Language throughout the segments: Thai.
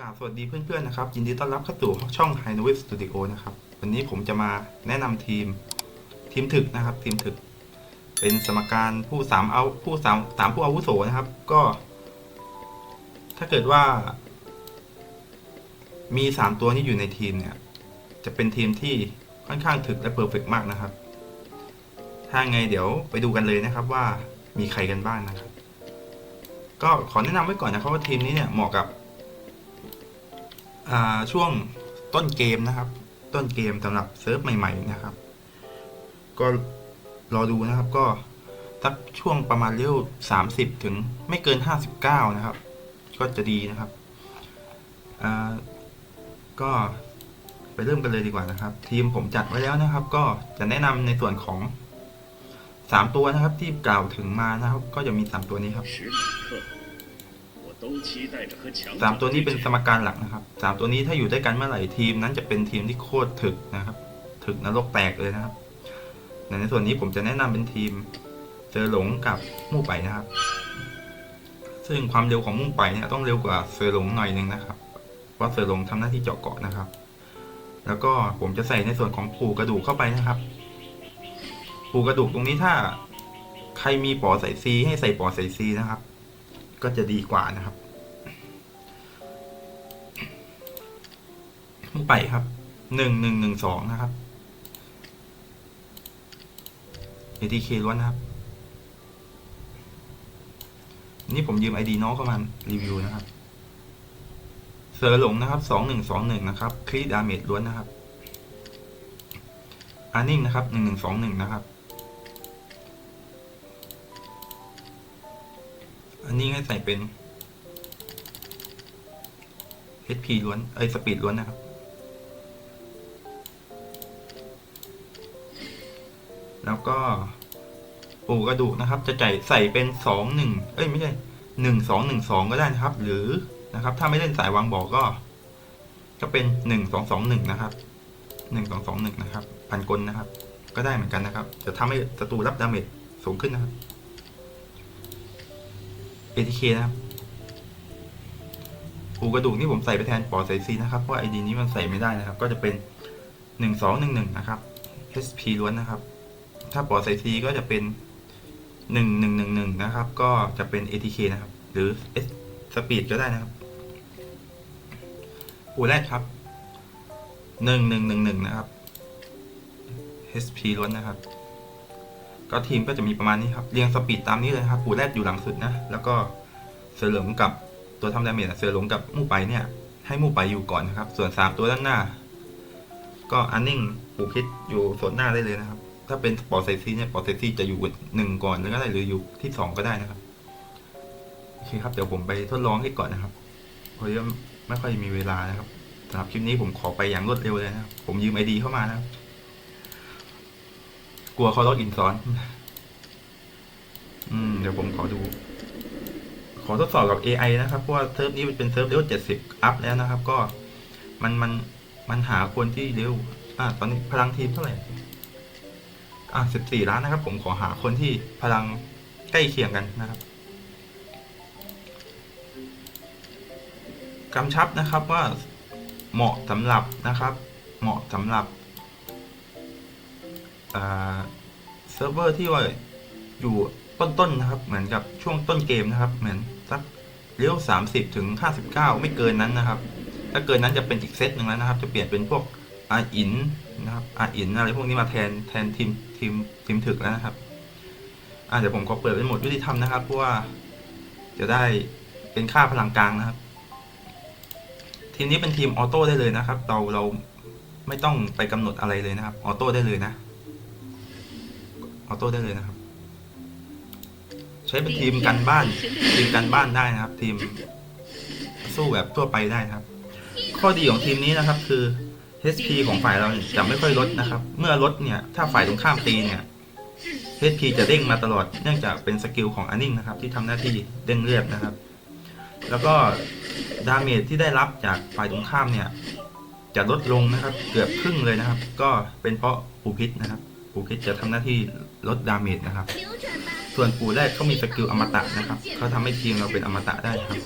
กราบสวัสดีเพื่อนๆนะครับ ยินดีต้อนรับเข้าสู่ช่อง h i n o v i Studio นะครับ วันนี้ผมจะมาแนะนำทีมทีมถึกนะครับ ทีมถึก เป็นสมการผู้สามเอาผู้สามสามผู้อาวุโสนะครับ ก็ ถ้าเกิดว่า มีสามตัวนี้อยู่ในทีมเนี่ย จะเป็นทีมที่ค่อนข้างถึกและเพอร์เฟกมากนะครับ ถ้าไงเดี๋ยวไปดูกันเลยนะครับว่ามีใครกันบ้างนะครับ ก็ขอแนะนำไว้ก่อนนะครับว่าทีมนี้เนี่ยเหมาะกับ ช่วงต้นเกมนะครับ ต้นเกมสำหรับเซิร์ฟใหม่ ๆ นะครับ ก็รอดูนะครับก็สักช่วงประมาณเร็วสามสิบถึงไม่เกินห้าสิบเก้านะครับ ก็จะดีนะครับก็ไปเริ่มกันเลยดีกว่านะครับ ทีมผมจัดไว้แล้วนะครับ ก็จะแนะนำในส่วนของสามตัวนะครับที่กล่าวถึงมานะครับ ก็จะมีสามตัวนี้ครับ สามตัวนี้เป็นสมการหลักนะครับสามตัวนี้ถ้าอยู่ด้วยกันเมื่อไหร่ทีมนั้นจะเป็นทีมที่โคตรถึกนะครับ ถึกนรกแตกเลยนะครับ ในส่วนนี้ผมจะแนะนำเป็นทีมเจอหลงกับมู่ไปนะครับ ซึ่งความเร็วของมู่ไปเนี่ยต้องเร็วกว่าเซอร์หลงหน่อยนึงนะครับเพราะเซอร์หลงทำหน้าที่เจาะเกาะนะครับ แล้วก็ผมจะใส่ในส่วนของปูกระดูกเข้าไปนะครับปูกระดูกตรงนี้ถ้าใครมีปอใส่ซีให้ใส่ปอใส่ซีนะครับ ก็จะดีกว่านะครับมุ่งไปครับหนึ่งหนึ่งหนึ่งสองนะครับ ATK ล้วนนะครับ นี่ผมยืม ID น้องเข้ามารีวิวนะครับ เสือหลงนะครับสองหนึ่งสองหนึ่งนะครับครีดดาเมจล้วนนะครับอานิ่งนะครับหนึ่งหนึ่งสองหนึ่งนะครับ อันนี้ให้ใส่เป็น HP ล้วนเอ้ยสปีดล้วนนะครับ แล้วก็ปูกระดูกนะครับ จะใส่ใส่เป็นสองหนึ่งเอ้ยไม่ใช่หนึ่งสองหนึ่งสองก็ได้นะครับ หรือนะครับ ถ้าไม่เล่นสายวางบอกก็ก็เป็นหนึ่งสองสองหนึ่งนะครับหนึ่งสองสองหนึ่งนะครับ พันกลนะครับ ก็ได้เหมือนกันนะครับ จะทำให้ศัตรูรับดาเมจสูงขึ้นนะครับ ATK นะครับปูกระดูกนี่ผมใส่ไปแทนปอดใส่ซีนะครับ เพราะไอดีนี้มันใส่ไม่ได้นะครับ ก็จะเป็นหนึ่งสองหนึ่งหนึ่งนะครับ SP ล้วนนะครับ ถ้าปอดใส่ซีก็จะเป็นหนึ่งหนึ่งหนึ่งหนึ่งนะครับ ก็จะเป็น ATK นะครับ หรือ S Speed ก็ได้นะครับปูแรกครับหนึ่งหนึ่งหนึ่งหนึ่งนะครับ SP ล้วนนะครับ ก็ทีมก็จะมีประมาณนี้ครับ เรียงสปีดตามนี้เลยครับปูแรดอยู่หลังสุดนะ แล้วก็เสือเหลืองกับตัวทำดาเมจเสือหลงกับมู่ไปเนี่ย ให้มู่ไปอยู่ก่อนนะครับ ส่วนสามตัวด้านหน้า ก็อันนิ่งปูคิดอยู่ส่วนหน้าได้เลยนะครับ ถ้าเป็นปอไซซีเนี่ยปอไซซีจะอยู่หนึ่งก่อนแล้วก็ได้หรืออยู่ที่สองก็ได้นะครับโอเคครับเดี๋ยวผมไปทดลองให้ก่อนนะครับเพราะว่าไม่ค่อยมีเวลานะครับสำหรับคลิปนี้ผมขอไปอย่างรวดเร็วเลยนะครับผมยืมไอดีเข้ามานะครับ ลัวเขาล็อกอินซ้อน อืม เดี๋ยวผมขอดู ขอทดสอบกับ AI นะครับเพราะว่าเซิร์ฟนี้มันเป็นเซิร์ฟเลเวลเจ็ดสิบอัพแล้วนะครับ ก็มันมันมันหาคนที่เร็ว อ่า ตอนนี้พลังทีมเท่าไหร่ อ่าสิบสี่ล้านนะครับ ผมขอหาคนที่พลังใกล้เคียงกันนะครับกำชับนะครับว่าเหมาะสำหรับนะครับ เหมาะสำหรับ เซิร์ฟเวอร์ที่ว่าอยู่ต้นๆนะครับ เหมือนกับช่วงต้นเกมนะครับ เหมือนสักเลี้ยวสามสิบถึงห้าสิบเก้าไม่เกินนั้นนะครับ ถ้าเกินนั้นจะเป็นอีกเซตหนึ่งแล้วนะครับ จะเปลี่ยนเป็นพวกอาอินนะครับอาอินอะไรพวกนี้มาแทนแทนทีมทีมทีมถึกแล้วนะครับอ่าเดี๋ยวผมขอเปิดเป็นโหมดยุติธรรมนะครับเพราะว่าจะได้เป็นค่าพลังกลางนะครับ ทีมนี้เป็นทีมออโต้ได้เลยนะครับ เราเราไม่ต้องไปกำหนดอะไรเลยนะครับออโต้ได้เลยนะ ออโต้ได้เลยนะครับ ใช้เป็นทีมกันบ้าน ทีมกันบ้านได้นะครับ ทีมสู้แบบทั่วไปได้นะครับ ข้อดีของทีมนี้นะครับ คือ HP ของฝ่ายเราเนี่ยจะไม่ค่อยลดนะครับ เมื่อลดเนี่ย ถ้าฝ่ายตรงข้ามตีเนี่ย HP จะเด้งมาตลอดเนื่องจากเป็นสกิลของอันนิ่งนะครับ ที่ทำหน้าที่เด้งเลือดนะครับ แล้วก็ดาเมจที่ได้รับจากฝ่ายตรงข้ามเนี่ย จะลดลงนะครับ เกือบครึ่งเลยนะครับ ก็เป็นเพราะปูพิษนะครับ ปูพิษจะทำหน้าที่ลดดาเมจนะครับ ส่วนปูแรกเขามีสกิลอมตะนะครับเขาทำให้ทีมเราเป็นอมตะได้ครับ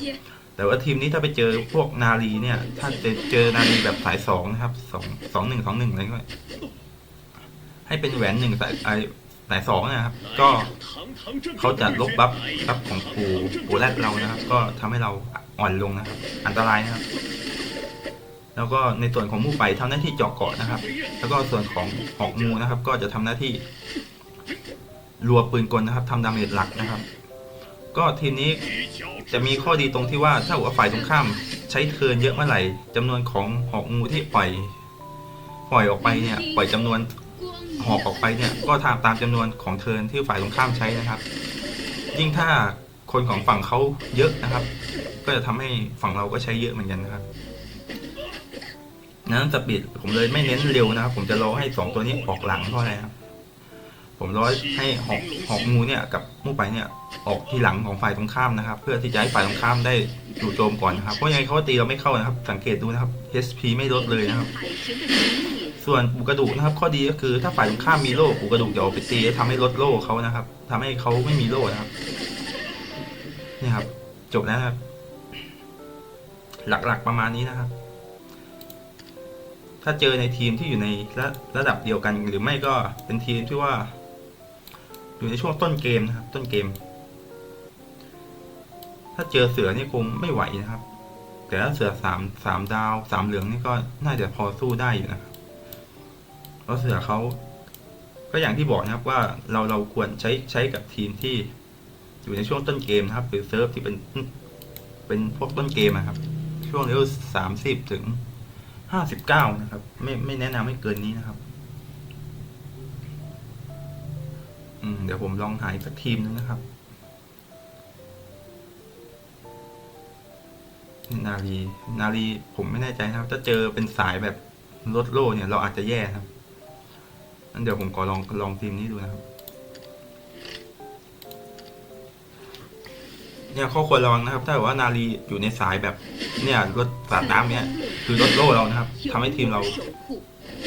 แต่ว่าทีมนี้ถ้าไปเจอพวกนาลีเนี่ย ถ้าจะเจอนาลีแบบสายสองนะครับสองสองหนึ่งสองหนึ่งอะไรก็ให้เป็นแหวนหนึ่งสายไอสายสองนะครับ ก็เขาจะลบบัฟบัฟของปูปูแรดเรานะครับ ก็ทำให้เราอ่อนลงนะครับ อันตรายนะครับ แล้วก็ในส่วนของมูไปทำหน้าที่เจาะเกาะนะครับ แล้วก็ส่วนของหอกงูนะครับ ก็จะทำหน้าที่รัวปืนกลนะครับทำดาเมจหลักนะครับ ก็ทีมนี้จะมีข้อดีตรงที่ว่าถ้าหัวาฝ่ายตรงข้ามใช้เทินเยอะเมื่อไหร่จำนวนของหอกงูที่ปล่อย ปล่อยออกไปเนี่ย ปล่อยจำนวนหอกออกไปเนี่ย ก็ตามตามจำนวนของเทินที่ฝ่ายตรงข้ามใช้นะครับ ยิ่งถ้าคนของฝั่งเขาเยอะนะครับ ก็จะทำให้ฝั่งเราก็ใช้เยอะเหมือนกันนะครับ นั้นสปีดผมเลยไม่เน้นเร็วนะครับ ผมจะรอให้สองตัวนี้ออกหลังเพราะอะไรครับผมรอให้หอกหอกงูเนี่ยกับมูไปเนี่ยออกที่หลังของฝ่ายตรงข้ามนะครับ เพื่อที่จะให้ฝ่ายตรงข้ามได้จู่โจมก่อนนะครับเพราะยังไงเขาก็ตีเราไม่เข้านะครับ สังเกตดูนะครับ HP ไม่ลดเลยนะครับ ส่วนปูกระดูกนะครับ ข้อดีก็คือถ้าฝ่ายตรงข้ามมีโล่ปูกระดูกเดี๋ยวเอาไปตีทำให้ลดโล่เขานะครับทำให้เขาไม่มีโล่นะครับนี่ครับ จบแล้วครับ หลักๆประมาณนี้นะครับ ถ้าเจอในทีมที่อยู่ในระระดับเดียวกันหรือไม่ก็เป็นทีมที่ว่า อยู่ในช่วงต้นเกมนะครับ ต้นเกม ถ้าเจอเสือนี่คงไม่ไหวนะครับ แต่ถ้าเสือสามสามดาวสามเหลืองนี่ก็น่าจะพอสู้ได้อยู่นะครับเพราะเสือเขาก็อย่างที่บอกนะครับว่าเราเราควรใช้ใช้กับทีมที่อยู่ในช่วงต้นเกมนะครับ หรือเซิร์ฟที่เป็นเป็นพวกต้นเกมนะครับ ช่วงเลเวลสามสิบถึง ห้าสิบเก้านะครับ ไม่ไม่แนะนำให้เกินนี้นะครับอืมเดี๋ยวผมลองหาอีกสักทีมนึงนะครับนาลีนาลีผมไม่แน่ใจนะครับ ถ้าเจอเป็นสายแบบลดโล่เนี่ย เราอาจจะแย่ครับงั้นเดี๋ยวผมขอลองลองทีมนี้ดูนะครับ เนี่ยข้อควรระวังนะครับ ถ้าเกิดว่านาลีอยู่ในสายแบบ เนี่ยรถสาดน้ำเนี่ย คือลดโล่เรานะครับ ทำให้ทีมเรา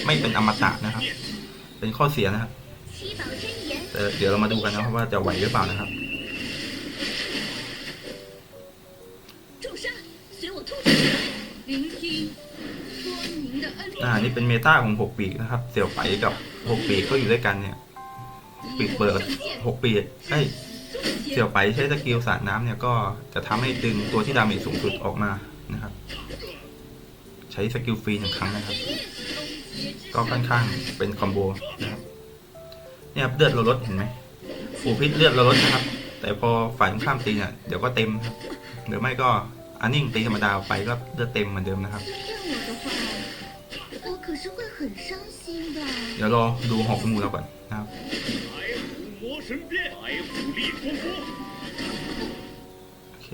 ไม่เป็นอมตะนะครับ เป็นข้อเสียนะครับเดี๋ยวเรามาดูกันนะครับว่าจะไหวหรือเปล่านะครับอ่านี่เป็นเมตาของหกปีกนะครับ เสี่ยวไปกับหกปีกเขาอยู่ด้วยกันเนี่ยปีกเปิดหกปีกเอ้ยเสี่ยวไปใช้สกิลสาดน้ำเนี่ยก็จะทำให้ดึงตัวที่ดาเมจสูงสุดออกมานะครับ ช้สกิลฟรีหนึ่งครั้งนะครับ ก็ค่อนข้างเป็นคอมโบนะครับเนี่ครับเลือดเราลดเห็นไหมฝูพิษเลือดเราลดนะครับ แต่พอฝ่ายข้ามตีเนี่ยเดี๋ยวก็เต็มครับหรือไม่ก็อันนิ่งตีธรรมดาไปก็เลือดเต็มเหมือนเดิมนะครับ เดี๋ยวรอดูหอกมูเราก่อนนะครับโอเค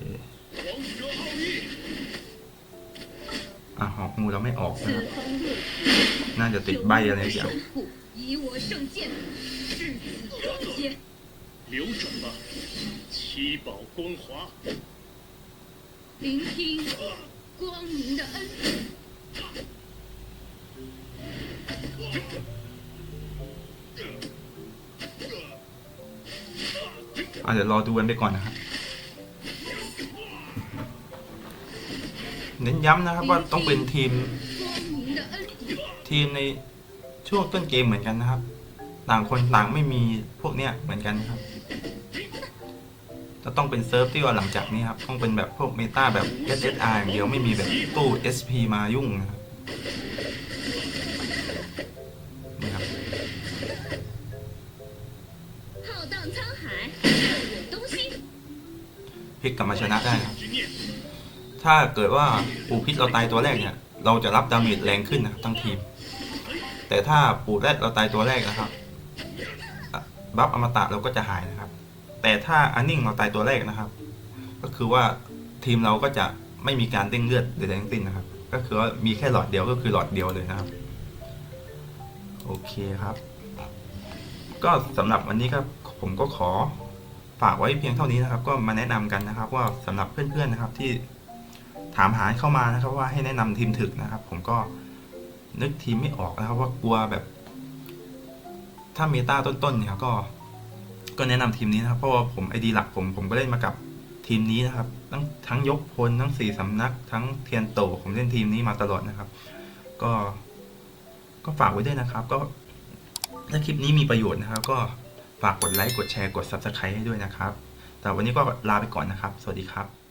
อ่ะหอกงูเราไม่ออกนะครับ 四方六 น่าจะติดใบอะไรอย่าง 守护，以我圣剑，至死终结。流转吧，七宝光华，聆听光明的恩典。 อ่ะเดี๋ยวรอดูกันไปก่อนนะครับ เน้นย้ำนะครับว่าต้องเป็นทีม ทีมในช่วงต้นเกมเหมือนกันนะครับ ต่างคนต่างไม่มีพวกเนี้ยเหมือนกันนะครับจะต้องเป็นเซิร์ฟที่ว่าหลังจากนี้ครับ ต้องเป็นแบบพวกเมตาแบบ SSR องเดียวไม่มีแบบตู้ SP มายุ่งนะครับพลิกกลับมาชนะได้ ถ้าเกิดว่าปูพิษเราตายตัวแรกเนี่ย เราจะรับดาเมจแรงขึ้นนะครับทั้งทีม แต่ถ้าปูแรดเราตายตัวแรกนะครับบัฟอมตะเราก็จะหายนะครับ แต่ถ้าอันนิ่งเราตายตัวแรกนะครับ ก็คือว่าทีมเราก็จะไม่มีการเด้งเลือดใดๆทั้งสิ้นนะครับ ก็คือว่ามีแค่หลอดเดียวก็คือหลอดเดียวเลยนะครับ โอเคครับ ก็สำหรับวันนี้ครับผมก็ขอฝากไว้เพียงเท่านี้นะครับ ก็มาแนะนำกันนะครับ ว่าสำหรับเพื่อนๆนะครับที่ ถามหาเข้ามานะครับว่าให้แนะนำทีมถึกนะครับ ผมก็นึกทีมไม่ออกนะครับว่ากลัวแบบ ถ้าเมตาต้นๆเนี่ยก็ ก็แนะนำทีมนี้นะครับ เพราะว่าผมไอดีหลักผมผมก็เล่นมากับทีมนี้นะครับ ทั้งทั้งยกพลทั้งสี่สำนัก ทั้งเทียนโตผมเล่นทีมนี้มาตลอดนะครับ ก็ ก็ฝากไว้ด้วยนะครับ ก็ถ้าคลิปนี้มีประโยชน์นะครับ ก็ฝากกดไลค์กดแชร์กด Subscribe ให้ด้วยนะครับ แต่วันนี้ก็ลาไปก่อนนะครับ สวัสดีครับ